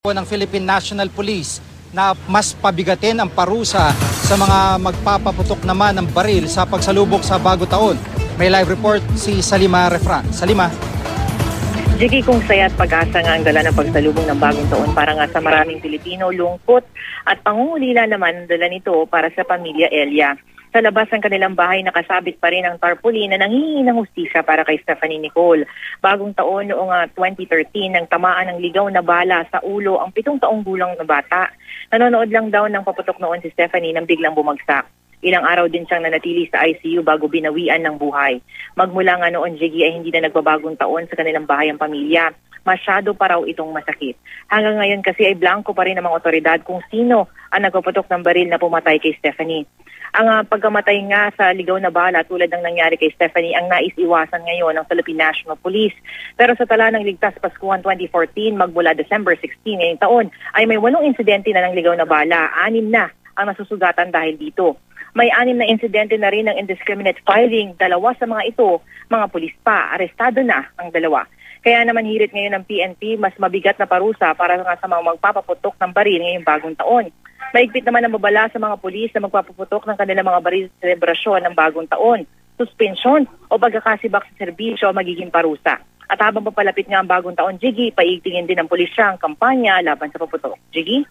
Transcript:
ng Philippine National Police na mas pabigatin ang parusa sa mga magpapaputok naman ng baril sa pagsalubok sa bago taon. May live report si Salima Refran. Salima. Jiggy, kung saya at pag-asa nga ang dala ng pagsalubong ng bagong taon para nga sa maraming Pilipino, lungkot at pangungulila naman ang dala nito para sa pamilya Elia. Sa labas ng kanilang bahay, nakasabit pa rin ang tarpaulin na nanghihingi ng hustisya para kay Stephanie Nicole. Bagong taon noong ah, 2013 nang tamaan ng ligaw na bala sa ulo ang pitong taong gulang na bata. Nanonood lang daw ng paputok noon si Stephanie nang biglang bumagsak. Ilang araw din siyang nanatili sa ICU bago binawian ng buhay. Magmula nga noon, Jiggy, ay hindi na nagbabagong taon sa kanilang bahay ang pamilya. Masyado pa raw itong masakit. Hanggang ngayon kasi ay blanco pa rin ng mga otoridad kung sino ang nagpaputok ng baril na pumatay kay Stephanie. Ang uh, pagkamatay nga sa ligaw na bala tulad ng nangyari kay Stephanie ang nais iwasan ngayon ng Philippine National Police. Pero sa tala ng Ligtas Paskuhan 2014 magmula December 16 ngayong taon ay may walong insidente na ng ligaw na bala. Anim na ang nasusugatan dahil dito. May anim na insidente na rin ng indiscriminate firing. Dalawa sa mga ito, mga pulis pa. Arestado na ang dalawa. Kaya naman hirit ngayon ng PNP mas mabigat na parusa para nga sa mga magpapaputok ng baril ngayong bagong taon. Maigpit naman ang babala sa mga pulis na magpapaputok ng kanilang mga baril sa selebrasyon ng bagong taon. Suspensyon o pagkakasibak sa serbisyo magiging parusa. At habang papalapit nga ang bagong taon, Jiggy, paigtingin din ng pulisya ang kampanya laban sa paputok. Jiggy?